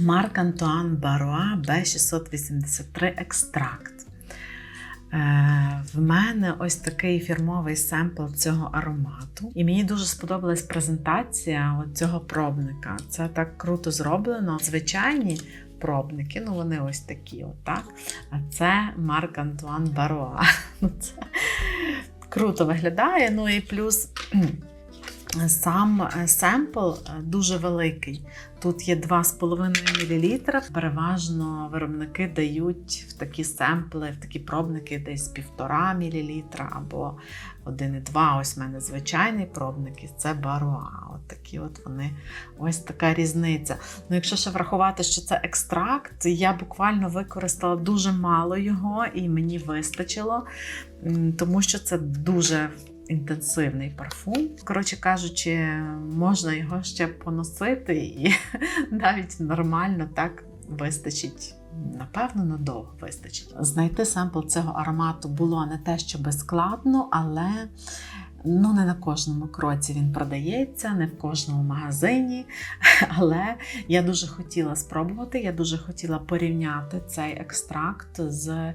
Марк Антуан Баруа Б683 екстракт. Е, В мене ось такий фірмовий семпл цього аромату. І мені дуже сподобалась презентація цього пробника. Це так круто зроблено. Звичайні пробники, ну вони ось такі, от, так? А це Марк Антуан Баруа. Ну, Це круто виглядає. Ну і плюс. Сам е, семпл е, дуже великий. Тут є 2,5 мл. Переважно виробники дають в такі семпли, в такі пробники десь 1,5 мл або 1,2. Ось в мене звичайний пробник, і це баруа. От такі от вони, ось така різниця. Ну, якщо ще врахувати, що це екстракт, я буквально використала дуже мало його, і мені вистачило, тому що це дуже інтенсивний парфум. Коротше кажучи, можна його ще поносити і навіть нормально так вистачить. Напевно, надовго вистачить. Знайти семпл цього аромату було не те, що складно, але ну, не на кожному кроці він продається, не в кожному магазині. Але я дуже хотіла спробувати, я дуже хотіла порівняти цей екстракт з е,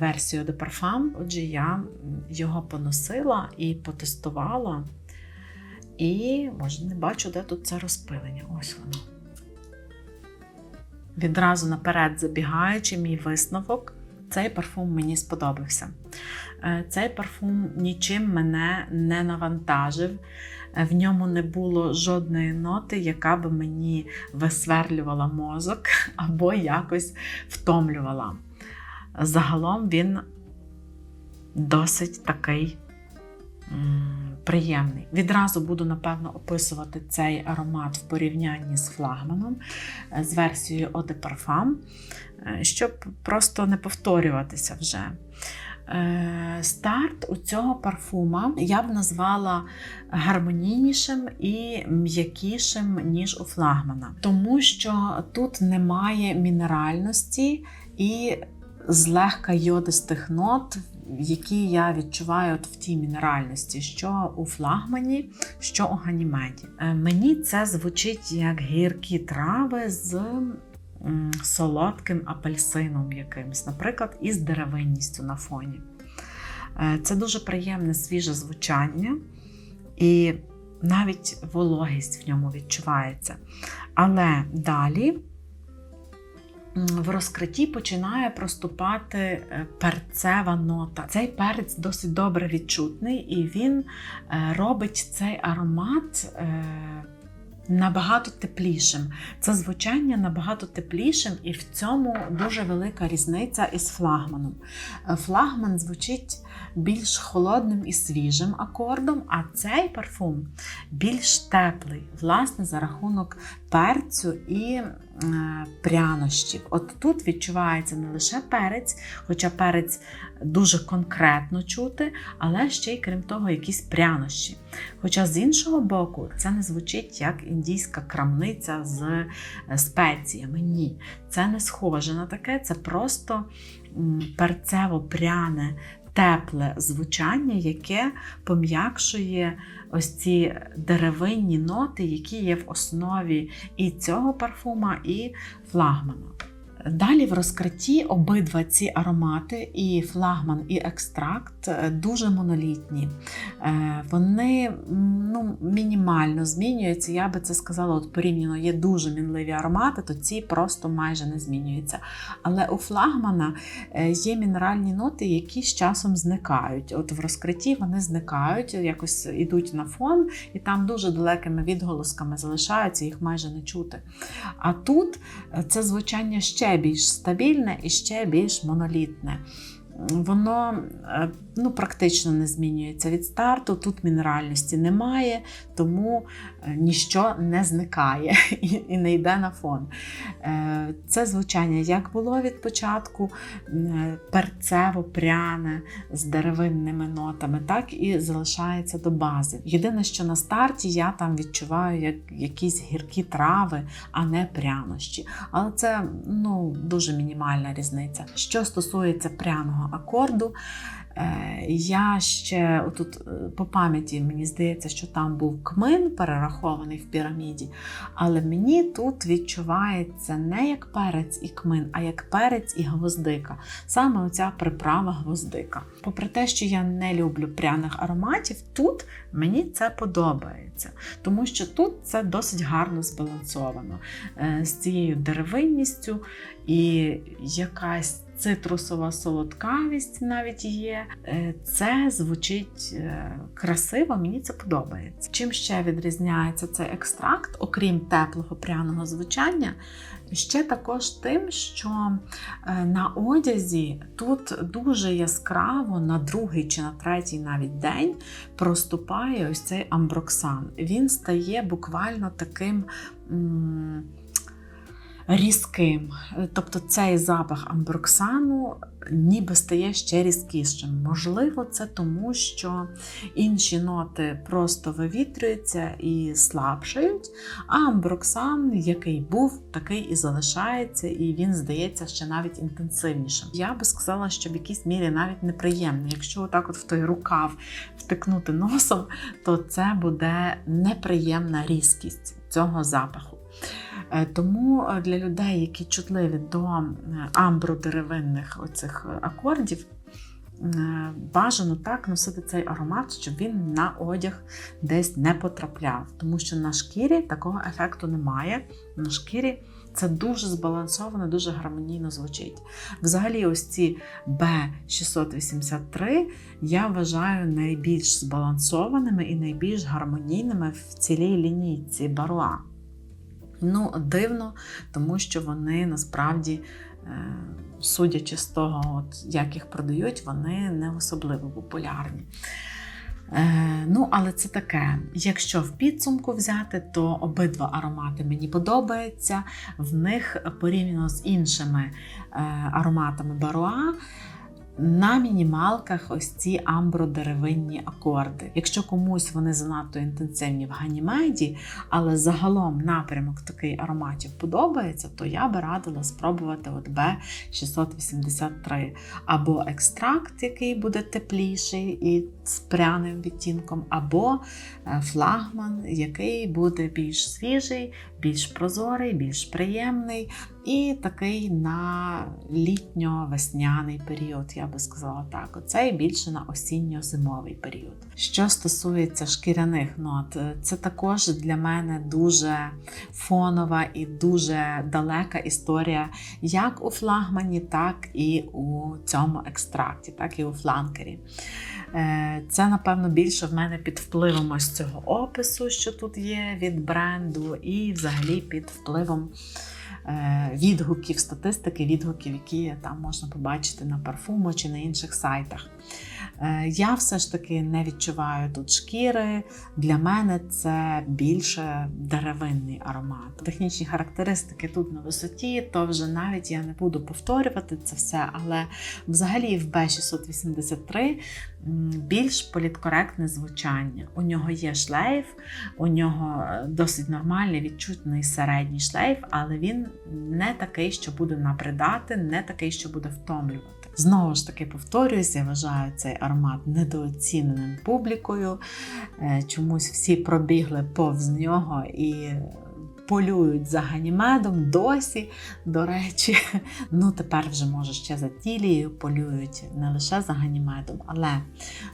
версією de Parfum. Отже, я його поносила і потестувала. І, може, не бачу, де тут це розпилення. Ось воно. Відразу наперед забігаючи, мій висновок. Цей парфум мені сподобався. Е, Цей парфум нічим мене не навантажив. Е, В ньому не було жодної ноти, яка би мені висверлювала мозок або якось втомлювала. Загалом він досить такий приємний. Відразу буду, напевно, описувати цей аромат в порівнянні з флагманом, е, з версією Eau de Parfum, е, щоб просто не повторюватися вже. Е, Старт у цього парфума я б назвала гармонійнішим і м'якішим, ніж у флагмана, тому що тут немає мінеральності і злегка йодистих нот, які я відчуваю от в тій мінеральності, що у флагмані, що у ганімеді. Е, Мені це звучить як гіркі трави з солодким апельсином якимось, наприклад, із деревинністю на фоні. Е, Це дуже приємне свіже звучання, і навіть вологість в ньому відчувається. Але далі в розкритті починає проступати е, перцева нота. Цей перець досить добре відчутний, і він е, робить цей аромат. Набагато теплішим. Це звучання набагато теплішим, і в цьому дуже велика різниця із флагманом. Е, Флагман звучить більш холодним і свіжим акордом, а цей парфум більш теплий, власне, за рахунок перцю і е, прянощів. От тут відчувається не лише перець, хоча перець дуже конкретно чути, але ще й крім того, якісь прянощі. Хоча з іншого боку, це не звучить як індійська крамниця з е, спеціями. Ні, це не схоже на таке, це просто перцево-пряне. Тепле звучання, яке пом'якшує ось ці деревинні ноти, які є в основі і цього парфума, і флагмана. Далі в розкритті обидва ці аромати, і флагман, і екстракт, е, дуже монолітні. Е, Вони ну, мінімально змінюються. Я би це сказала, от порівняно є дуже мінливі аромати, то ці просто майже не змінюються. Але у флагмана е, є мінеральні ноти, які з часом зникають. От в розкритті вони зникають, якось ідуть на фон, і там дуже далекими відголосками залишаються, їх майже не чути. А тут це звучання ще більш стабільне і ще більш монолітне. Воно е, ну, практично не змінюється від старту, тут мінеральності немає, тому е, ніщо не зникає і не йде на фон. Е, Це звучання як було від початку перцево-пряне з деревинними нотами, так і залишається до бази. Єдине, що на старті я там відчуваю як якісь гіркі трави, а не прянощі. Але це ну, дуже мінімальна різниця. Що стосується пряного acordo Я ще отут е, по пам'яті мені здається, що там був кмин перерахований в піраміді, але мені тут відчувається не як перець і кмин, а як перець і гвоздика. Саме оця приправа гвоздика. Попри те, що я не люблю пряних ароматів, тут мені це подобається, тому що тут це досить гарно збалансовано е, з цією деревинністю і якась цитрусова солодкавість навіть є. Е, Це звучить е, красиво, мені це подобається. Чим ще відрізняється цей екстракт, окрім теплого пряного звучання, ще також тим, що е, на одязі тут дуже яскраво на другий чи на третій навіть день проступає ось цей амброксан. Він стає буквально таким. Різким, тобто цей запах амброксану ніби стає ще різкішим. Можливо, це тому, що інші ноти просто вивітрюються і слабшають, а амброксан, який був, такий і залишається, і він здається ще навіть інтенсивнішим. Я би сказала, що в якійсь мірі навіть неприємно. Якщо отак от в той рукав втикнути носом, то це буде неприємна різкість цього запаху. Е, Тому е, для людей, які чутливі до е, амбродеревинних оцих е, акордів, бажано так носити цей аромат, щоб він на одяг десь не потрапляв. Тому що на шкірі такого ефекту немає. На шкірі це дуже збалансовано, дуже гармонійно звучить. Взагалі, ось ці B683 я вважаю найбільш збалансованими і найбільш гармонійними в цілій лінійці Баруа. Ну, дивно, тому що вони насправді, е, судячи з того, от, як їх продають, вони не особливо популярні. Е, ну, але це таке. Якщо в підсумку взяти, то обидва аромати мені подобаються. В них порівняно з іншими е, ароматами Баруа. На мінімалках ось ці амбродеревинні акорди. Якщо комусь вони занадто інтенсивні в ганімеді, але загалом напрямок такий ароматів подобається, то я би радила спробувати от B683 або екстракт, який буде тепліший і з пряним відтінком, або е, флагман, який буде більш свіжий, більш прозорий, більш приємний. І такий на літньо-весняний період, я би сказала так. Оцей більше на осінньо-зимовий період. Що стосується шкіряних нот, це також для мене дуже фонова і дуже далека історія, як у флагмані, так і у цьому екстракті, так і у фланкері. Е, Це, напевно, більше в мене під впливом ось цього опису, що тут є від бренду, і взагалі під впливом е, відгуків, статистики, відгуків, які там можна побачити на парфуму чи на інших сайтах. Е, Я все ж таки не відчуваю тут шкіри. Для мене це більше деревинний аромат. Технічні характеристики тут на висоті, то вже навіть я не буду повторювати це все, але взагалі в B683 більш політкоректне звучання. У нього є шлейф, у нього е, досить нормальний відчутний середній шлейф, але він не такий, що буде набридати, не такий, що буде втомлювати. Знову ж таки, повторююся, я вважаю цей аромат недооціненим публікою. Е, Чомусь всі пробігли повз нього і полюють за ганімедом досі, до речі. Ну, тепер вже, може, ще за тілією полюють не лише за ганімедом, але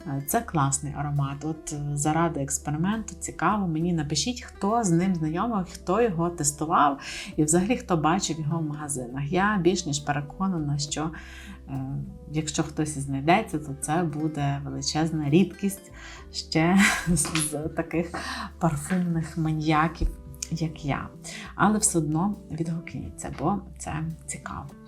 е, це класний аромат. От е, заради експерименту цікаво, мені напишіть, хто з ним знайомий, хто його тестував, і взагалі хто бачив його в магазинах. Я більш ніж переконана, що е, якщо хтось і знайдеться, то це буде величезна рідкість ще з таких парфумних маньяків, як я. Але все одно відгукніться, бо це цікаво.